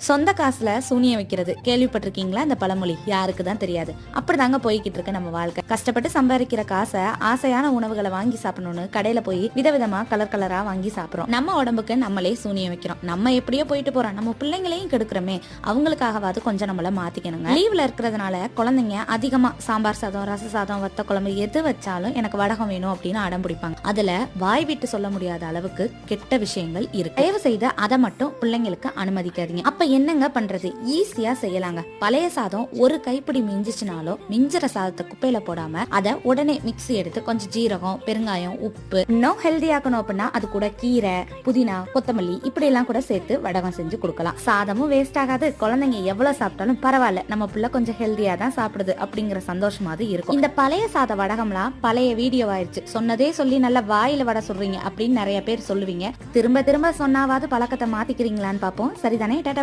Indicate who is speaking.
Speaker 1: சொந்த காசுல சூனியம் வைக்கிறது. கேள்விப்பட்டிருக்கீங்களா? இந்த பழமொழி. யாருக்கு தான் தெரியாது. அப்படிதாங்க போய்கிட்டு இருக்கு நம்ம வாழ்க்கை. கஷ்டப்பட்டு சம்பாதிக்கிற காசை ஆசையான உணவுகளை வாங்கி சாப்பிடணும்னு கடையில போய் விதவிதமா கலர் கலரா வாங்கி சாப்பிடுறோம். நம்ம உடம்புக்கு நம்மளே சூனியம் வைக்கிறோம். நம்ம எப்படியோ போயிட்டு போறோம். நம்ம பிள்ளைங்களையும் கெடுக்கிறோமே. அவங்களுக்காகவாது கொஞ்சம் நம்மள மாத்திக்கணுங்க. லீவ்ல இருக்கிறதுனால குழந்தைங்க அதிகமா சாம்பார் சாதம் ரச சாதம் வத்த குழம்பு எது வச்சாலும் எனக்கு வடகம் வேணும் அப்படின்னு அடம் பிடிப்பாங்க. அதுல வாய் விட்டு சொல்ல முடியாத அளவுக்கு கெட்ட விஷயங்கள் இருக்கு. தயவு செய்து அதை மட்டும் பிள்ளைங்களுக்கு அனுமதிக்காதீங்க. அப்ப என்னங்க பண்றது? ஈஸியா செய்யலாங்க. பழைய சாதம் ஒரு கைப்பிடி மிஞ்சிச்சுனாலும் மிஞ்சிற சாதத்தை குப்பையில போடாம அதை உடனே மிக்ஸி எடுத்து கொஞ்சம் ஜீரகம் பெருங்காயம் உப்பு இன்னும் ஹெல்தி ஆக்கணும் அப்படின்னா அது கூட கீரை புதினா கொத்தமல்லி இப்படி எல்லாம் கூட சேர்த்து வடகம் செஞ்சு கொடுக்கலாம். சாதமும் வேஸ்ட் ஆகாது. குழந்தைங்க எவ்வளவு சாப்பிட்டாலும் பரவாயில்ல. நம்ம பிள்ளை கொஞ்சம் ஹெல்தியா தான் சாப்பிடுது அப்படிங்கிற சந்தோஷமாவது இருக்கும். இந்த பழைய சாத வடகம்லாம் பழைய வீடியோ ஆயிருச்சு. சொன்னதே சொல்லி நல்லா வாயில வடை சொல்றீங்க அப்படின்னு நிறைய பேர் சொல்லுவீங்க. திரும்ப திரும்ப சொன்னாவது பழக்கத்தை மாத்திக்கிறீங்களான்னு பார்ப்போம். சரிதானே? டாட்டா